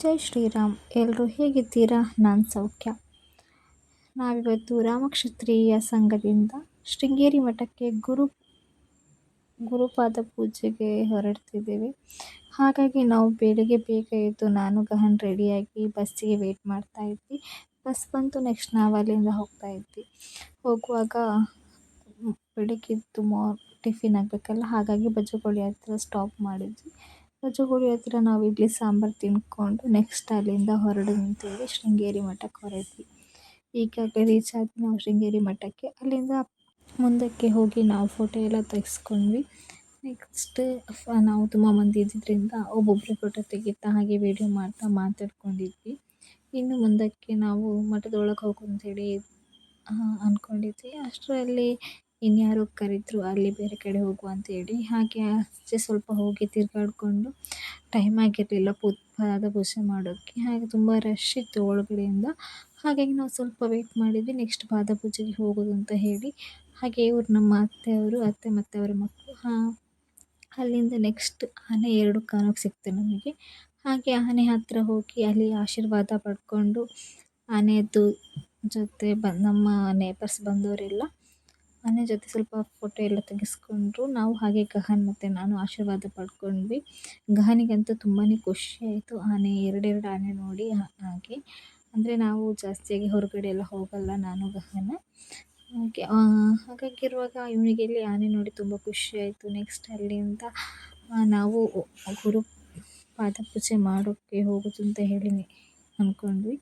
ಜೈ ಶ್ರೀರಾಮ್. ಎಲ್ಲರೂ ಹೇಗಿದ್ದೀರಾ? ನಾನು ಸೌಖ್ಯ. ನಾವಿವತ್ತು ರಾಮಕ್ಷತ್ರಿಯ ಸಂಘದಿಂದ ಶೃಂಗೇರಿ ಮಠಕ್ಕೆ ಗುರು, ಗುರುಪಾದ ಪೂಜೆಗೆ ಹೊರಡ್ತಿದ್ದೇವೆ. ಹಾಗಾಗಿ ನಾವು ಬೆಳಿಗ್ಗೆ ಬೇಗ ಎದ್ದು ನಾನು ಗಹನ್ ರೆಡಿಯಾಗಿ ಬಸ್ಸಿಗೆ ವೇಟ್ ಮಾಡ್ತಾ ಇದ್ವಿ. ಬಸ್ ಬಂತು ನೆಕ್ಸ್ಟ್ ನಾವು ಅಲ್ಲಿಂದ ಹೋಗ್ತಾ ಇದ್ವಿ. ಹೋಗುವಾಗ ಬೆಳಿಗ್ಗೆದ್ದು ಮಾರ್ ಟಿಫಿನ್ ಆಗಬೇಕಲ್ಲ, ಹಾಗಾಗಿ ಬಜ್ಜುಗೋಳಿ ಹತ್ರ ಸ್ಟಾಪ್ ಮಾಡಿದ್ವಿ. ಬಜ್ಜುಗೋಳಿ ಹತ್ರ ನಾವು ಇಡ್ಲಿ ಸಾಂಬಾರು ತಿಂದ್ಕೊಂಡು ನೆಕ್ಸ್ಟ್ ಅಲ್ಲಿಂದ ಹೊರಡು ನಿಂತೇವೆ, ಶೃಂಗೇರಿ ಮಠಕ್ಕೆ ಹೊರಟ್ವಿ. ಈಗಾಗಲೇ ರೀಚ್ ಆದ್ವಿ ನಾವು ಶೃಂಗೇರಿ ಮಠಕ್ಕೆ. ಅಲ್ಲಿಂದ ಮುಂದಕ್ಕೆ ಹೋಗಿ ನಾವು ಫೋಟೋ ಎಲ್ಲ ತೆಗೆಸ್ಕೊಂಡ್ವಿ. ನೆಕ್ಸ್ಟ್ ನಾವು ತುಂಬ ಮಂದಿ ಇದ್ದಿದ್ದರಿಂದ ಒಬ್ಬೊಬ್ಬರು ಫೋಟೋ ತೆಗಿತಾ ಹಾಗೆ ವೀಡಿಯೋ ಮಾಡ್ತಾ ಮಾತಾಡ್ಕೊಂಡಿದ್ವಿ. ಇನ್ನು ಮುಂದಕ್ಕೆ ನಾವು ಮಠದೊಳಗೆ ಹೋಗು ಅಂತೇಳಿ ಅಂದ್ಕೊಂಡಿದ್ವಿ ಅಷ್ಟರಲ್ಲಿ ಇನ್ಯಾರೋ ಕರೆದ್ರು ಅಲ್ಲಿ ಬೇರೆ ಕಡೆ ಹೋಗುವ ಅಂತೇಳಿ ಹಾಗೆ ಆಚೆ ಸ್ವಲ್ಪ ಹೋಗಿ ತಿರುಗಾಡ್ಕೊಂಡು ಟೈಮ್ ಆಗಿರಲಿಲ್ಲ, ಪೂ ಪಾದ ಪೂಜೆ ಮಾಡೋಕ್ಕೆ ಹಾಗೆ ತುಂಬ ರಶ್ ಇತ್ತು ಒಳಗಡೆಯಿಂದ. ಹಾಗಾಗಿ ನಾವು ಸ್ವಲ್ಪ ವೆಯ್ಟ್ ಮಾಡಿದ್ವಿ ನೆಕ್ಸ್ಟ್ ಪಾದ ಪೂಜೆಗೆ ಹೋಗೋದು ಅಂತ ಹೇಳಿ. ಹಾಗೆ ಇವ್ರು ನಮ್ಮ ಅತ್ತೆಯವರು, ಅತ್ತೆ ಮತ್ತು ಅವರ ಮಕ್ಕಳು, ಹಾಂ, ಅಲ್ಲಿಂದ ನೆಕ್ಸ್ಟ್ ಆನೆ ಎರಡು ಕಾಣೋಕ್ಕೆ ಸಿಕ್ತು ನಮಗೆ. ಹಾಗೆ ಆನೆ ಹತ್ತಿರ ಹೋಗಿ ಅಲ್ಲಿ ಆಶೀರ್ವಾದ ಪಡ್ಕೊಂಡು ಆನೆಯದ್ದು ಜೊತೆ ಬ ನಮ್ಮ ನೇಬರ್ಸ್ ಬಂದವರೆಲ್ಲ ಆನೆ ಜೊತೆ ಸ್ವಲ್ಪ ಫೋಟೋ ಎಲ್ಲ ತೆಗೆಸ್ಕೊಂಡ್ರು. ನಾವು ಹಾಗೆ ಗಹನ್ ಮತ್ತು ನಾನು ಆಶೀರ್ವಾದ ಪಡ್ಕೊಂಡ್ವಿ. ಗಹನಿಗಂತೂ ತುಂಬಾ ಖುಷಿ ಆಯಿತು. ಆನೆ, ಎರಡೆರಡು ಆನೆ ನೋಡಿ ಹಾಗೆ. ಅಂದರೆ ನಾವು ಜಾಸ್ತಿಯಾಗಿ ಹೊರಗಡೆ ಎಲ್ಲ ಹೋಗಲ್ಲ ನಾನು, ಗಹನ. ಹಾಗೆ ಹಾಗಾಗಿರುವಾಗ ಇವನಿಗೆ ಇಲ್ಲಿ ಆನೆ ನೋಡಿ ತುಂಬ ಖುಷಿ ಆಯಿತು. ನೆಕ್ಸ್ಟ್ ಅಲ್ಲಿಂದ ನಾವು ಗುರು ಪಾದ ಪೂಜೆ ಮಾಡೋಕ್ಕೆ ಹೋಗೋದು ಅಂತ ಹೇಳಿ ಅಂದ್ಕೊಂಡ್ವಿ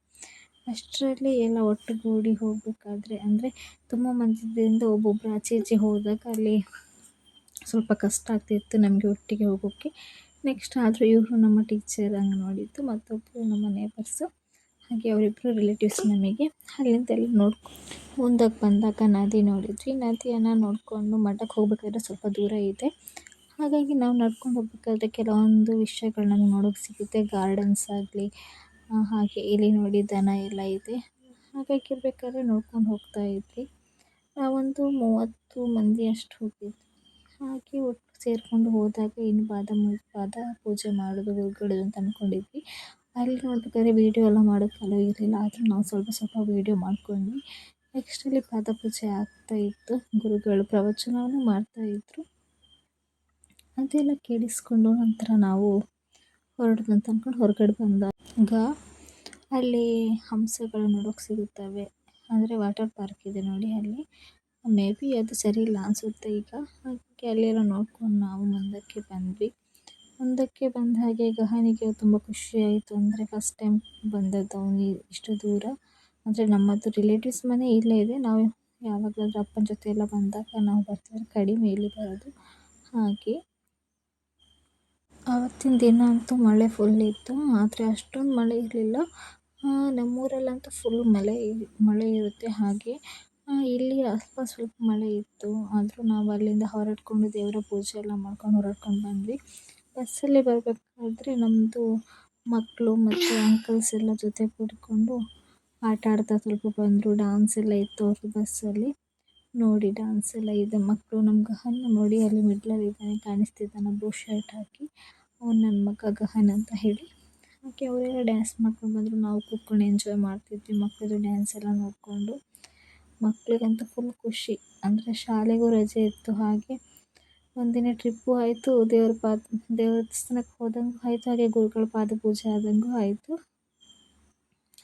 ಅಷ್ಟರಲ್ಲಿ ಎಲ್ಲ ಒಟ್ಟುಗೂಡಿ ಹೋಗಬೇಕಾದ್ರೆ ಅಂದರೆ ತುಂಬ ಮಂದಿದಿಂದ ಒಬ್ಬೊಬ್ಬರು ಆಚೆ ಈಚೆ ಹೋದಾಗ ಅಲ್ಲಿ ಸ್ವಲ್ಪ ಕಷ್ಟ ಆಗ್ತಿತ್ತು ನಮಗೆ ಒಟ್ಟಿಗೆ ಹೋಗೋಕ್ಕೆ ನೆಕ್ಸ್ಟ್ ಆದರೂ ಇವರು ನಮ್ಮ ಟೀಚರ್ ಹಂಗೆ ನೋಡಿದ್ದು ಮತ್ತೊಬ್ಬರು ನಮ್ಮ ನೇಬರ್ಸು ಹಾಗೆ ಅವರಿಬ್ಬರು ರಿಲೇಟಿವ್ಸ್ ನಮಗೆ ಅಲ್ಲಿಂದ ಎಲ್ಲ ನೋಡ್ಕೊ ಮುಂದಕ್ಕೆ ಬಂದಾಗ ನದಿ ನೋಡಿದ್ವಿ. ನದಿಯನ್ನು ನೋಡಿಕೊಂಡು ಮಠಕ್ಕೆ ಹೋಗ್ಬೇಕಾದ್ರೆ ಸ್ವಲ್ಪ ದೂರ ಇದೆ. ಹಾಗಾಗಿ ನಾವು ನಡ್ಕೊಂಡು ಹೋಗ್ಬೇಕಾದ್ರೆ ಕೆಲವೊಂದು ವಿಷಯಗಳು ನಮ್ಗೆ ನೋಡೋಕ್ಕೆ ಸಿಗುತ್ತೆ. ಗಾರ್ಡನ್ಸ್ ಆಗಲಿ ಹಾಗೆ ಇಲ್ಲಿ ನೋಡಿ ದನ ಎಲ್ಲ ಇದೆ. ಹಾಗಾಗಿ ಇರಬೇಕಾದ್ರೆ ನೋಡ್ಕೊಂಡು ಹೋಗ್ತಾ ಇದ್ವಿ. ನಾವೊಂದು ಮೂವತ್ತು ಮಂದಿ ಅಷ್ಟು ಹೋಗಿದ್ವಿ. ಹಾಗೆ ಒಟ್ಟು ಸೇರಿಕೊಂಡು ಹೋದಾಗ ಇನ್ನು ಪಾದ ಪಾದ ಪೂಜೆ ಮಾಡೋದು ಗುರುಗಳದು ಅಂತ ಅಂದ್ಕೊಂಡಿದ್ವಿ ಅಲ್ಲಿ ನೋಡ್ಬೇಕಾದ್ರೆ ವೀಡಿಯೋ ಎಲ್ಲ ಮಾಡೋಕ್ಕೆಲ್ಲ ಇರಲಿಲ್ಲ. ಆದರೂ ನಾವು ಸ್ವಲ್ಪ ಸ್ವಲ್ಪ ವೀಡಿಯೋ ಮಾಡ್ಕೊಂಡ್ವಿ. ನೆಕ್ಸ್ಟ್ ಅಲ್ಲಿ ಪಾದ ಪೂಜೆ ಆಗ್ತಾ ಇತ್ತು. ಗುರುಗಳು ಪ್ರವಚನವನ್ನು ಮಾಡ್ತಾಯಿದ್ರು ಅದೆಲ್ಲ ಕೇಳಿಸ್ಕೊಂಡು ನಂತರ ನಾವು ಹೊರಡೋದು ಅಂತ ಅಂದ್ಕೊಂಡು ಹೊರಗಡೆ ಬಂದಾಗ ಅಲ್ಲಿ ಹಂಸಗಳು ನೋಡೋಕೆ ಸಿಗುತ್ತವೆ. ಅಂದರೆ ವಾಟರ್ ಪಾರ್ಕ್ ಇದೆ ನೋಡಿ ಅಲ್ಲಿ. ಮೇ ಬಿ ಅದು ಸರಿ ಇಲ್ಲ ಅನಿಸುತ್ತೆ ಈಗ. ಹಾಗೆ ಅಲ್ಲೆಲ್ಲ ನೋಡ್ಕೊಂಡು ನಾವು ಮುಂದಕ್ಕೆ ಬಂದ್ವಿ. ಮುಂದಕ್ಕೆ ಬಂದ ಹಾಗೆ ಗಹನಿಗೆ ತುಂಬ ಖುಷಿ ಆಯಿತು. ಅಂದರೆ ಫಸ್ಟ್ ಟೈಮ್ ಬಂದದ್ದು ಅವನಿಗೆ ಇಷ್ಟು ದೂರ. ಅಂದರೆ ನಮ್ಮದು ರಿಲೇಟಿವ್ಸ್ ಮನೆ ಇಲ್ಲೇ ಇದೆ. ನಾವು ಯಾವಾಗಲಾದ್ರೂ ಅಪ್ಪನ ಜೊತೆ ಎಲ್ಲ ಬಂದಾಗ ನಾವು ಬರ್ತೀವಿ ಕಡಿಮೆ ಇಲ್ಲಿ ಬರೋದು. ಹಾಗೆ ಆವತ್ತಿನ ದಿನ ಅಂತೂ ಮಳೆ ಫುಲ್ ಇತ್ತು, ಆದರೆ ಅಷ್ಟೊಂದು ಮಳೆ ಇರಲಿಲ್ಲ. ನಮ್ಮೂರಲ್ಲಂತೂ ಫುಲ್ ಮಳೆ ಮಳೆ ಇರುತ್ತೆ ಹಾಗೆ. ಇಲ್ಲಿ ಅಲ್ಪ ಸ್ವಲ್ಪ ಮಳೆ ಇತ್ತು, ಆದರೂ ನಾವು ಅಲ್ಲಿಂದ ಹೊರಡ್ಕೊಂಡು ದೇವರ ಪೂಜೆ ಎಲ್ಲ ಮಾಡ್ಕೊಂಡು ಹೊರಡ್ಕೊಂಡು ಬಂದ್ವಿ. ಬಸ್ಸಲ್ಲಿ ಬರಬೇಕಾದ್ರೆ ನಮ್ಮದು ಮಕ್ಕಳು ಮತ್ತು ಅಂಕಲ್ಸ್ ಎಲ್ಲ ಜೊತೆ ಕೂಡಿಕೊಂಡು ಆಟ ಆಡ್ತಾ ಸ್ವಲ್ಪ ಬಂದರು ಡಾನ್ಸ್ ಎಲ್ಲ ಇತ್ತು ಅವ್ರದ್ದು ಬಸ್ಸಲ್ಲಿ ನೋಡಿ ಡಾನ್ಸ್ ಎಲ್ಲ ಇದೆ. ಮಕ್ಕಳು ನಮ್ಮ ಗಹನ್ ನೋಡಿ, ಅಲ್ಲಿ ಮಿಡ್ಲಲ್ಲಿ ಇದ್ದಾನೆ, ಕಾಣಿಸ್ತಿದ್ದಾನೆ ಬ್ಲೂ ಶರ್ಟ್ ಹಾಕಿ. ಅವ್ನು ನನ್ನ ಮಗ ಗಹನ್ ಅಂತ ಹೇಳಿ. ಹಾಗೆ ಅವರೆಲ್ಲ ಡ್ಯಾನ್ಸ್ ಮಾಡ್ಕೊಂಡು ಬಂದರು. ನಾವು ಕೂತ್ಕೊಂಡು ಎಂಜಾಯ್ ಮಾಡ್ತಿದ್ವಿ. ಮಕ್ಕಳದ್ದು ಡ್ಯಾನ್ಸ್ ಎಲ್ಲ ನೋಡಿಕೊಂಡು. ಮಕ್ಕಳಿಗಂತೂ ಫುಲ್ ಖುಷಿ. ಅಂದರೆ ಶಾಲೆಗೂ ರಜೆ ಇತ್ತು ಹಾಗೆ. ಒಂದಿನ ಟ್ರಿಪ್ಪು ಆಯಿತು. ದೇವ್ರ ಪಾದ ದೇವಸ್ಥಾನಕ್ಕೆ ಹೋದಂಗೂ ಆಯಿತು. ಹಾಗೆ ಗುರುಗಳ ಪಾದ ಪೂಜೆ ಆದಂಗೂ ಆಯಿತು.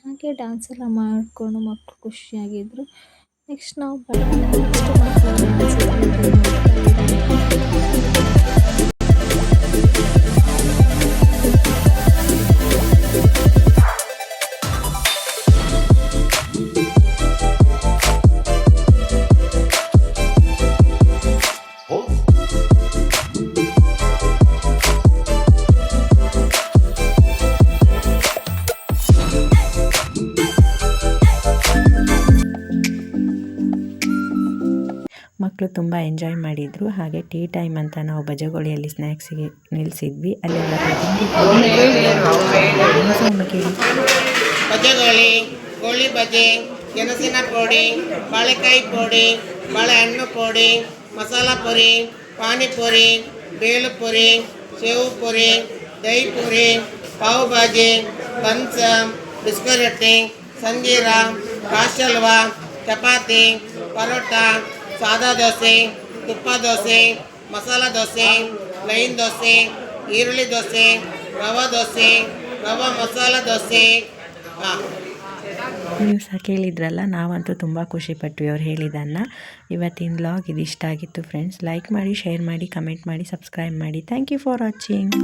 ಹಾಗೆ ಡ್ಯಾನ್ಸ್ ಎಲ್ಲ ಮಾಡಿಕೊಂಡು ಮಕ್ಕಳು ಖುಷಿಯಾಗಿದ್ದರು ನೆಕ್ಸ್ಟ್ ನಾವು ಮಕ್ಕಳು ತುಂಬ ಎಂಜಾಯ್ ಮಾಡಿದರು. ಹಾಗೆ ಟೀ ಟೈಮ್ ಅಂತ ನಾವು ಬಜಗೋಳಿಯಲ್ಲಿ ಸ್ನ್ಯಾಕ್ಸಿಗೆ ನಿಲ್ಲಿಸಿದ್ವಿ ಅಲ್ಲೆಲ್ಲ ಬಜಗೋಳಿ ಕೋಳಿ ಬಜೆ ಗೆಣಸಿನ ಪೌಡಿ, ಬಾಳೆಕಾಯಿ ಪೌಡಿ, ಬಾಳೆಹಣ್ಣು ಪೌಡಿ, ಮಸಾಲ ಪುರಿ, ಪಾನಿಪುರಿ ಬೇಳುಪುರಿ ಸೇವು ಪುರಿ, ದಹಿ ಪುರಿ, ಪಾವ್ ಭಾಜಿ, ಬನ್ಸ್ ಬಿಸ್ಕೊ ರೊಟ್ಟಿ ಸಂಜೀರ ರಾಶಿ ಹಲ್ವಾ ಚಪಾತಿ, ಪರೋಟ ಸಾದಾ ದೋಸೆ, ತುಪ್ಪ ದೋಸೆ, ಮಸಾಲ ದೋಸೆ ಪ್ಲೈನ್ ದೋಸೆ, ಈರುಳ್ಳಿ ದೋಸೆ, ರವಾ ದೋಸೆ, ರವಾ ಮಸಾಲ ದೋಸೆ. ನೀವು ಸಹ ಕೇಳಿದ್ರಲ್ಲ, ನಾವಂತೂ ತುಂಬ ಖುಷಿಪಟ್ವಿ ಅವ್ರು ಹೇಳಿದ್ದನ್ನು ಇವತ್ತಿನ ಬ್ಲಾಗ್ ಇದು ಇಷ್ಟ ಆಗಿತ್ತು ಫ್ರೆಂಡ್ಸ್ ಲೈಕ್ ಮಾಡಿ ಶೇರ್ ಮಾಡಿ ಕಮೆಂಟ್ ಮಾಡಿ ಸಬ್ಸ್ಕ್ರೈಬ್ ಮಾಡಿ. Thank you for watching